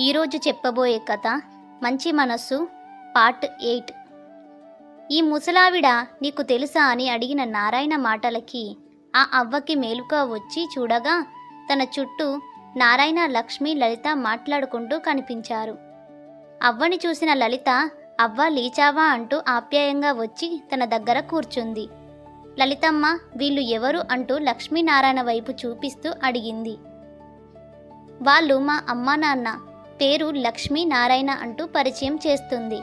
ఈరోజు చెప్పబోయే కథ మంచి మనస్సు పార్ట్ ఎయిట్. ఈ ముసలావిడ నీకు తెలుసా అని అడిగిన నారాయణ మాటలకి ఆ అవ్వకి మేలుక వచ్చి చూడగా తన చుట్టూ నారాయణ లక్ష్మి లలిత మాట్లాడుకుంటూ కనిపించారు. అవ్వని చూసిన లలిత అవ్వ లీచావా? అంటూ ఆప్యాయంగా వచ్చి తన దగ్గర కూర్చుంది. లలితమ్మ వీళ్ళు ఎవరు? అంటూ లక్ష్మీనారాయణ వైపు చూపిస్తూ అడిగింది. వాళ్ళు మా అమ్మా నాన్న. పేరు లక్ష్మీ నారాయణ అంటూ పరిచయం చేస్తుంది.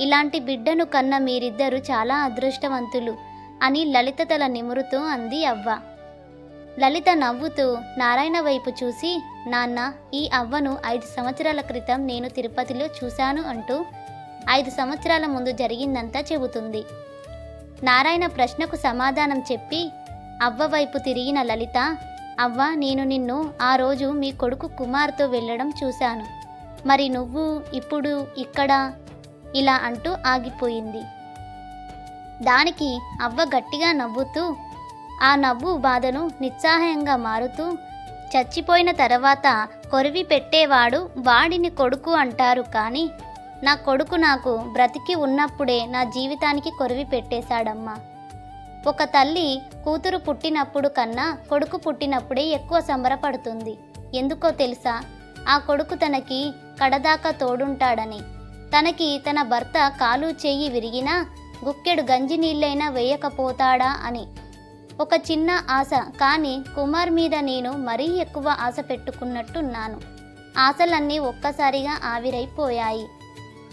ఇలాంటి బిడ్డను కన్న మీరిద్దరూ చాలా అదృష్టవంతులు అని లలిత తల నిమురుతూ అంది అవ్వ. లలిత నవ్వుతూ నారాయణ వైపు చూసి నాన్న ఈ అవ్వను ఐదు సంవత్సరాల క్రితం నేను తిరుపతిలో చూశాను అంటూ ఐదు సంవత్సరాల ముందు జరిగిందంతా చెబుతుంది. నారాయణ ప్రశ్నకు సమాధానం చెప్పి అవ్వ వైపు తిరిగిన లలిత అవ్వ నేను నిన్ను ఆ రోజు మీ కొడుకు కుమార్తో వెళ్ళడం చూశాను. మరి నువ్వు ఇప్పుడు ఇక్కడ ఇలా అంటూ ఆగిపోయింది. దానికి అవ్వ గట్టిగా నవ్వుతూ ఆ నవ్వు బాధను నిస్సహాయంగా మారుతూ చచ్చిపోయిన తర్వాత కొరివి పెట్టేవాడు వాడిని కొడుకు అంటారు కానీ నా కొడుకు నాకు బ్రతికి ఉన్నప్పుడే నా జీవితానికి కొరివి పెట్టేశాడమ్మా. ఒక తల్లి కూతురు పుట్టినప్పుడు కన్నా కొడుకు పుట్టినప్పుడే ఎక్కువ సంబరపడుతుంది. ఎందుకో తెలుసా? ఆ కొడుకు తనకి కడదాకా తోడుంటాడని. తనకి తన భర్త కాలు చెయ్యి విరిగినా గుక్కెడు గంజి నీళ్ళైనా వేయకపోతాడా అని. ఒక చిన్న ఆశ కానీ కుమార్ మీద నేను మరీ ఎక్కువ ఆశ పెట్టుకున్నట్టున్నాను. ఆశలన్నీ ఒక్కసారిగా ఆవిరైపోయాయి.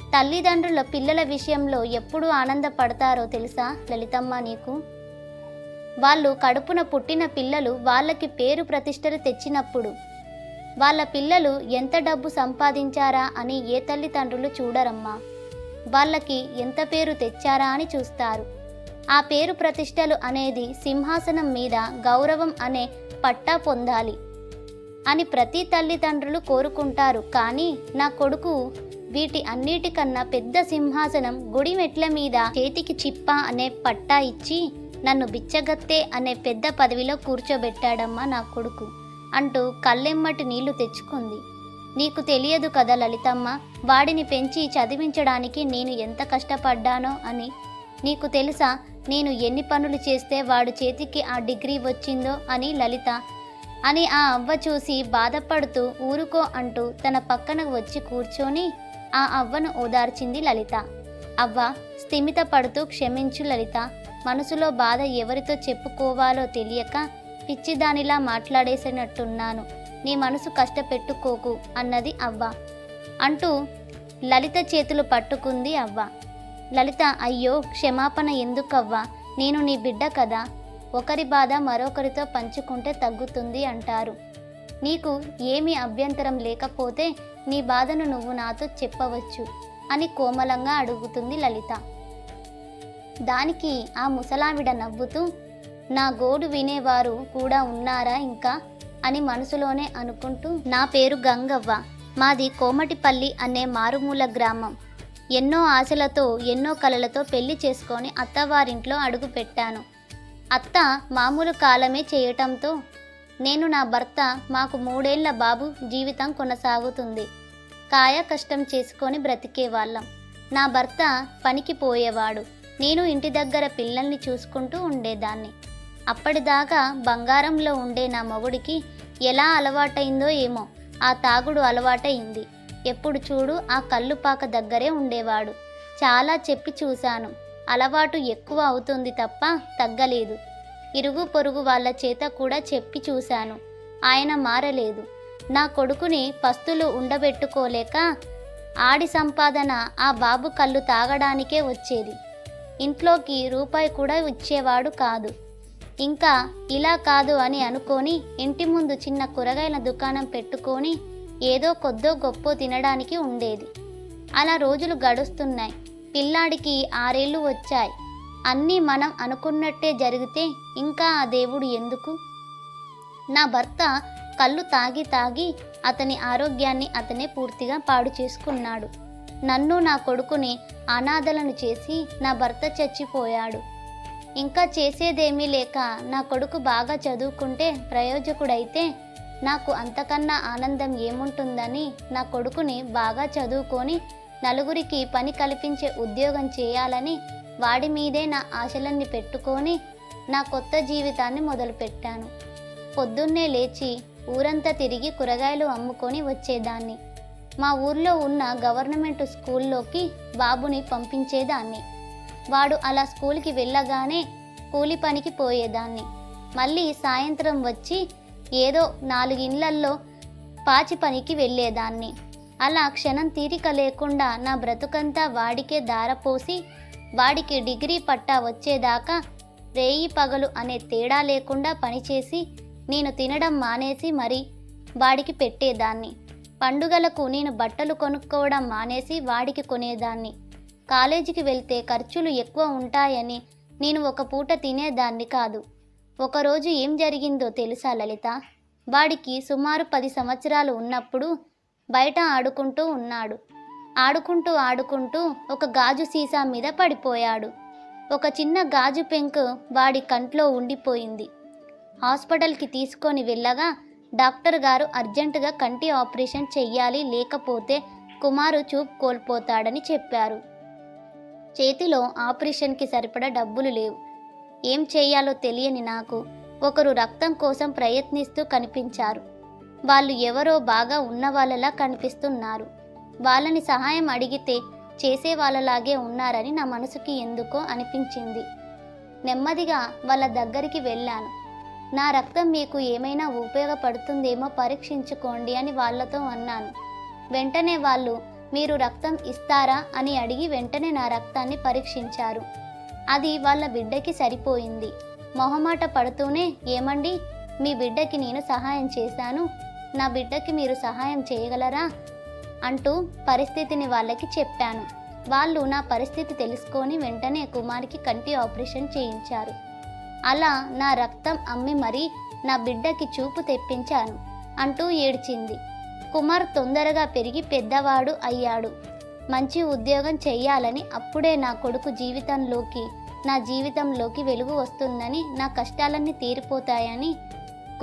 తల్లిదండ్రుల పిల్లల విషయంలో ఎప్పుడు ఆనందపడతారో తెలుసా లలితమ్మ నీకు? వాళ్ళు కడుపున పుట్టిన పిల్లలు వాళ్ళకి పేరు ప్రతిష్టలు తెచ్చినప్పుడు వాళ్ళ పిల్లలు ఎంత డబ్బు సంపాదించారా అని ఏ తల్లిదండ్రులు చూడరమ్మా? వాళ్ళకి ఎంత పేరు తెచ్చారా అని చూస్తారు. ఆ పేరు ప్రతిష్టలు అనేది సింహాసనం మీద గౌరవం అనే పట్టా పొందాలి అని ప్రతి తల్లిదండ్రులు కోరుకుంటారు. కానీ నా కొడుకు వీటి అన్నిటికన్నా పెద్ద సింహాసనం గుడి మెట్ల మీద చేతికి చిప్ప అనే పట్టా ఇచ్చి నన్ను బిచ్చగత్తే అనే పెద్ద పదవిలో కూర్చోబెట్టాడమ్మా నా కొడుకు. అంటూ కళ్ళెమ్మటి నీళ్ళు తెచ్చుకుంది. నీకు తెలియదు కదా లలితమ్మ వాడిని పెంచి చదివించడానికి నేను ఎంత కష్టపడ్డానో అని. నీకు తెలుసా నేను ఎన్ని పనులు చేస్తే వాడు చేతికి ఆ డిగ్రీ వచ్చిందో అని లలిత. అని ఆ అవ్వ చూసి బాధపడుతూ ఊరుకో అంటూ తన పక్కన వచ్చి కూర్చొని ఆ అవ్వను ఓదార్చింది లలిత. అవ్వ స్థిమిత పడుతూ క్షమించు లలిత. మనసులో బాధ ఎవరితో చెప్పుకోవాలో తెలియక పిచ్చిదానిలా మాట్లాడేసినట్టున్నాను. నీ మనసు కష్టపెట్టుకోకు అన్నది అవ్వ. అంటూ లలిత చేతులు పట్టుకుంది అవ్వ. లలిత అయ్యో క్షమాపణ ఎందుకవ్వా? నేను నీ బిడ్డ కదా. ఒకరి బాధ మరొకరితో పంచుకుంటే తగ్గుతుంది అంటారు. నీకు ఏమీ అభ్యంతరం లేకపోతే నీ బాధను నువ్వు నాతో చెప్పవచ్చు అని కోమలంగా అడుగుతుంది లలిత. దానికి ఆ ముసలావిడ నవ్వుతూ నా గోడు వినేవారు కూడా ఉన్నారా ఇంకా? అని మనసులోనే అనుకుంటూ నా పేరు గంగవ్వ. మాది కోమటిపల్లి అనే మారుమూల గ్రామం. ఎన్నో ఆశలతో ఎన్నో కలలతో పెళ్ళి చేసుకొని అత్తవారింట్లో అడుగు పెట్టాను. అత్త మామూలు కాలమే చేయటంతో నేను నా భర్త మాకు మూడేళ్ళ బాబు జీవితం కొనసాగుతుంది. కాయ కష్టం చేసుకొని బ్రతికేవాళ్ళం నా భర్త పనికి పోయేవాడు. నేను ఇంటి దగ్గర పిల్లల్ని చూసుకుంటూ ఉండేదాన్ని. అప్పటిదాకా బంగారంలో ఉండే నా మొగుడికి ఎలా అలవాటైందో ఏమో ఆ తాగుడు అలవాటైంది. ఎప్పుడు చూడు ఆ కల్లుపాక దగ్గరే ఉండేవాడు. చాలా చెప్పి చూశాను. అలవాటు ఎక్కువ అవుతుంది తప్ప తగ్గలేదు. ఇరుగు పొరుగు వాళ్ళ చేత కూడా చెప్పి చూశాను. ఆయన మారలేదు. నా కొడుకుని పస్తులు ఉండబెట్టుకోలేక ఆడి సంపాదన ఆ బాబు కళ్ళు తాగడానికే వచ్చేది. ఇంట్లోకి రూపాయి కూడా ఇచ్చేవాడు కాదు. ఇంకా ఇలా కాదు అని అనుకొని ఇంటి ముందు చిన్న కూరగాయల దుకాణం పెట్టుకొని ఏదో కొద్దో గొప్పో తినడానికి ఉండేది. అలా రోజులు గడుస్తున్నాయి. పిల్లాడికి ఆరేళ్ళు వచ్చాయి. అన్నీ మనం అనుకున్నట్టే జరిగితే ఇంకా ఆ దేవుడు ఎందుకు? నా భర్త కళ్ళు తాగి తాగి అతని ఆరోగ్యాన్ని అతనే పూర్తిగా పాడు చేసుకున్నాడు. నన్ను నా కొడుకుని అనాథలను చేసి నా భర్త చచ్చిపోయాడు. ఇంకా చేసేదేమీ లేక నా కొడుకు బాగా చదువుకుంటే ప్రయోజకుడైతే నాకు అంతకన్నా ఆనందం ఏముంటుందని నా కొడుకుని బాగా చదువుకొని నలుగురికి పని కల్పించే ఉద్యోగం చేయాలని వాడి మీదే నా ఆశలన్నీ పెట్టుకొని నా కొత్త జీవితాన్ని మొదలుపెట్టాను. పొద్దున్నే లేచి ఊరంతా తిరిగి కూరగాయలు అమ్ముకొని వచ్చేదాన్ని. మా ఊర్లో ఉన్న గవర్నమెంట్ స్కూల్లోకి బాబుని పంపించేదాన్ని. వాడు అలా స్కూల్కి వెళ్ళగానే కూలి పనికి పోయేదాన్ని. మళ్ళీ సాయంత్రం వచ్చి ఏదో నాలుగిళ్ళల్లో పాచి పనికి వెళ్ళేదాన్ని. అలా క్షణం తీరిక లేకుండా నా బ్రతుకంతా వాడికే దారపోసి వాడికి డిగ్రీ పట్టా వచ్చేదాకా రేయి పగలు అనే తేడా లేకుండా పనిచేసి నేను తినడం మానేసి మరి వాడికి పెట్టేదాన్ని. పండుగలకు నేను బట్టలు కొనుక్కోవడం మానేసి వాడికి కొనేదాన్ని. కాలేజీకి వెళ్తే ఖర్చులు ఎక్కువ ఉంటాయని నేను ఒక పూట తినేదాన్ని కాదు. ఒకరోజు ఏం జరిగిందో తెలుసా లలిత? వాడికి సుమారు పది సంవత్సరాలు ఉన్నప్పుడు బయట ఆడుకుంటూ ఉన్నాడు. ఆడుకుంటూ ఆడుకుంటూ ఒక గాజు సీసా మీద పడిపోయాడు. ఒక చిన్న గాజు పెంకు వాడి కంట్లో ఉండిపోయింది. హాస్పిటల్కి తీసుకొని వెళ్ళగా డాక్టర్ గారు అర్జెంటుగా కంటి ఆపరేషన్ చెయ్యాలి లేకపోతే కుమారు చూపు కోల్పోతాడని చెప్పారు. చేతిలో ఆపరేషన్కి సరిపడా డబ్బులు లేవు. ఏం చేయాలో తెలియని నాకు ఒకరు రక్తం కోసం ప్రయత్నిస్తూ కనిపించారు. వాళ్ళు ఎవరో బాగా ఉన్న వాళ్ళలా కనిపిస్తున్నారు. వాళ్ళని సహాయం అడిగితే చేసే వాళ్ళలాగే ఉన్నారని నా మనసుకి ఎందుకో అనిపించింది. నెమ్మదిగా వాళ్ళ దగ్గరికి వెళ్ళాను. నా రక్తం మీకు ఏమైనా ఉపయోగపడుతుందేమో పరీక్షించుకోండి అని వాళ్ళతో అన్నాను. వెంటనే వాళ్ళు మీరు రక్తం ఇస్తారా అని అడిగి వెంటనే నా రక్తాన్ని పరీక్షించారు. అది వాళ్ళ బిడ్డకి సరిపోయింది. మొహమాట పడుతూనే ఏమండి? మీ బిడ్డకి నేను సహాయం చేశాను. నా బిడ్డకి మీరు సహాయం చేయగలరా? అంటూ పరిస్థితిని వాళ్ళకి చెప్పాను. వాళ్ళు నా పరిస్థితి తెలుసుకొని వెంటనే కుమార్కి కంటి ఆపరేషన్ చేయించారు. అలా నా రక్తం అమ్మి మరీ నా బిడ్డకి చూపు తెప్పించాను అంటూ ఏడ్చింది. కుమార్ తొందరగా పెరిగి పెద్దవాడు అయ్యాడు. మంచి ఉద్యోగం చెయ్యాలని అప్పుడే నా కొడుకు జీవితంలోకి నా జీవితంలోకి వెలుగు వస్తుందని నా కష్టాలన్నీ తీరిపోతాయని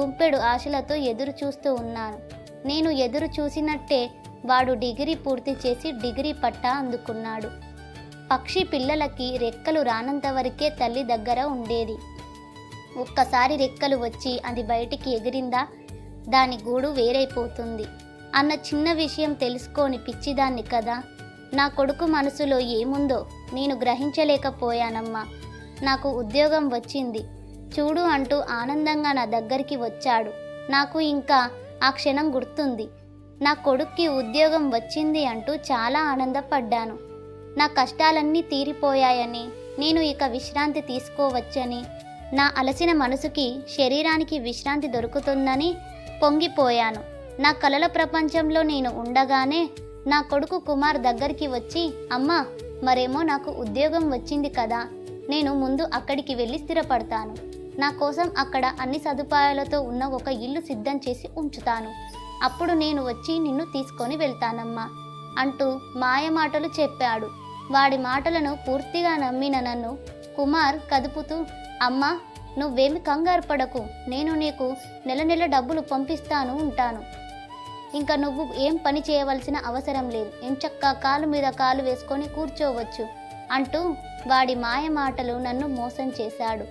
గుంపెడు ఆశలతో ఎదురు చూస్తూ ఉన్నాను. నేను ఎదురు చూసినట్టే వాడు డిగ్రీ పూర్తి చేసి డిగ్రీ పట్టా అందుకున్నాడు. పక్షి పిల్లలకి రెక్కలు రానంత వరకే తల్లి దగ్గర ఉండేది. ఒక్కసారి రెక్కలు వచ్చి అది బయటికి ఎగిరిందా? దాని గూడు వేరైపోతుంది. అన్న చిన్న విషయం తెలుసుకోని పిచ్చిదాన్ని కదా. నా కొడుకు మనసులో ఏముందో నేను గ్రహించలేకపోయానమ్మా. నాకు ఉద్యోగం వచ్చింది. చూడు అంటూ ఆనందంగా నా దగ్గరికి వచ్చాడు. నాకు ఇంకా ఆ క్షణం గుర్తుంది. నా కొడుక్కి ఉద్యోగం వచ్చింది అంటూ చాలా ఆనందపడ్డాను. నా కష్టాలన్నీ తీరిపోయాయని నేను ఇక విశ్రాంతి తీసుకోవచ్చని నా అలసిన మనసుకి శరీరానికి విశ్రాంతి దొరుకుతుందని పొంగిపోయాను. నా కలల ప్రపంచంలో నేను ఉండగానే నా కొడుకు కుమార్ దగ్గరికి వచ్చి అమ్మా మరేమో నాకు ఉద్యోగం వచ్చింది కదా. నేను ముందు అక్కడికి వెళ్ళి స్థిరపడతాను. నా కోసం అక్కడ అన్ని సదుపాయాలతో ఉన్న ఒక ఇల్లు సిద్ధం చేసి ఉంచుతాను. అప్పుడు నేను వచ్చి నిన్ను తీసుకొని వెళ్తానమ్మా అంటూ మాయమాటలు చెప్పాడు. వాడి మాటలను పూర్తిగా నమ్మిన నన్ను కుమార్ కదుపుతూ అమ్మా నువ్వేమి కంగారు పడకు. నేను నీకు నెల నెల డబ్బులు పంపిస్తాను ఉంటాను. ఇంకా నువ్వు ఏం పని చేయవలసిన అవసరం లేదు. ఎంచక్కా కాలు మీద కాలు వేసుకొని కూర్చోవచ్చు అంటూ వాడి మాయ మాటలు నన్ను మోసం చేశాడు.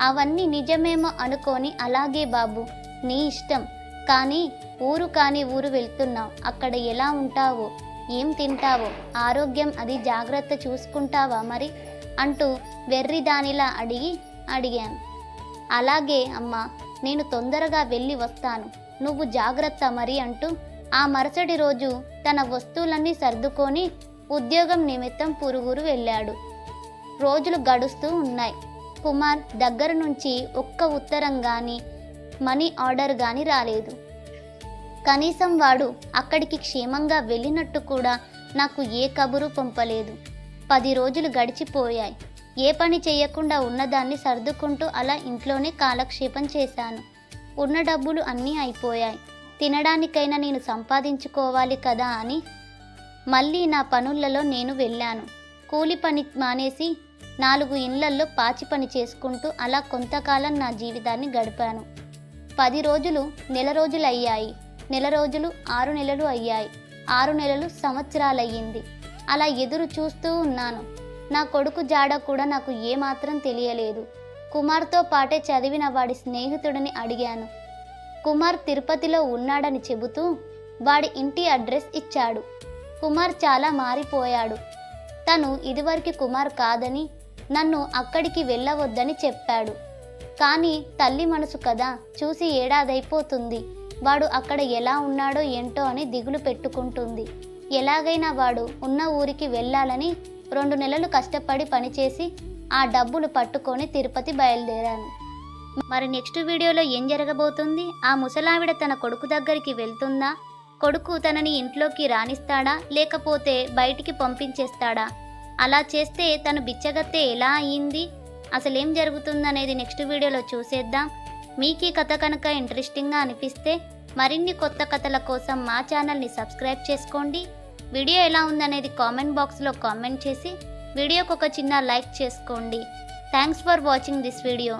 అవన్నీ నిజమేమో అనుకొని అలాగే బాబు నీ ఇష్టం. కానీ ఊరు కాని ఊరు వెళ్తున్నావు. అక్కడ ఎలా ఉంటావో ఏం తింటావో ఆరోగ్యం అది జాగ్రత్త చూసుకుంటావా మరి? అంటూ వెర్రి దానిలా అడిగి అడిగాను. అలాగే అమ్మా నేను తొందరగా వెళ్ళి వస్తాను. నువ్వు జాగ్రత్త మరి అంటూ ఆ మరుసటి రోజు తన వస్తువులన్నీ సర్దుకొని ఉద్యోగం నిమిత్తం పురుగురు వెళ్ళాడు. రోజులు గడుస్తూ ఉన్నాయి. కుమార్ దగ్గర నుంచి ఒక్క ఉత్తరం కానీ మనీ ఆర్డర్ కానీ రాలేదు. కనీసం వాడు అక్కడికి క్షేమంగా వెళ్ళినట్టు కూడా నాకు ఏ కబురు పంపలేదు. పది రోజులు గడిచిపోయాయి. ఏ పని చేయకుండా ఉన్నదాన్ని సర్దుకుంటూ అలా ఇంట్లోనే కాలక్షేపం చేశాను. ఉన్న డబ్బులు అన్నీ అయిపోయాయి. తినడానికైనా నేను సంపాదించుకోవాలి కదా అని మళ్ళీ నా పనులలో నేను వెళ్ళాను. కూలి పని మానేసి నాలుగు ఇళ్ళల్లో పాచి పని చేసుకుంటూ అలా కొంతకాలం నా జీవితాన్ని గడిపాను. పది రోజులు నెల రోజులు అయ్యాయి. నెల రోజులు ఆరు నెలలు అయ్యాయి. ఆరు నెలలు సంవత్సరాలయ్యింది. అలా ఎదురు చూస్తూ ఉన్నాను. నా కొడుకు జాడ కూడా నాకు ఏమాత్రం తెలియలేదు. కుమార్తో పాటే చదివిన వాడి స్నేహితుడిని అడిగాను. కుమార్ తిరుపతిలో ఉన్నాడని చెబుతూ వాడి ఇంటి అడ్రస్ ఇచ్చాడు. కుమార్ చాలా మారిపోయాడు. తను ఇదివరకు కుమార్ కాదని నన్ను అక్కడికి వెళ్ళవద్దని చెప్పాడు. కానీ తల్లి మనసు కదా చూసి ఏడాదైపోతుంది. వాడు అక్కడ ఎలా ఉన్నాడో ఏంటో అని దిగులు పెట్టుకుంటుంది. ఎలాగైనా వాడు ఉన్న ఊరికి వెళ్ళాలని రెండు నెలలు కష్టపడి పనిచేసి ఆ డబ్బులు పట్టుకొని తిరుపతి బయలుదేరాను. మరి నెక్స్ట్ వీడియోలో ఏం జరగబోతుంది? ఆ ముసలావిడ తన కొడుకు దగ్గరికి వెళ్తుందా? కొడుకు తనని ఇంట్లోకి రాణిస్తాడా లేకపోతే బయటికి పంపించేస్తాడా? అలా చేస్తే తను బిచ్చగత్తె ఎలా అయ్యింది? అసలేం జరుగుతుందనేది నెక్స్ట్ వీడియోలో చూసేద్దాం. మీకు ఈ కథ కనుక ఇంట్రెస్టింగ్గా అనిపిస్తే మరిన్ని కొత్త కథల కోసం మా ఛానల్ని సబ్స్క్రైబ్ చేసుకోండి. వీడియో ఎలా ఉందనేది కామెంట్ బాక్స్లో కామెంట్ చేసి వీడియోకి ఒక చిన్న లైక్ చేసుకోండి. Thanks for watching this video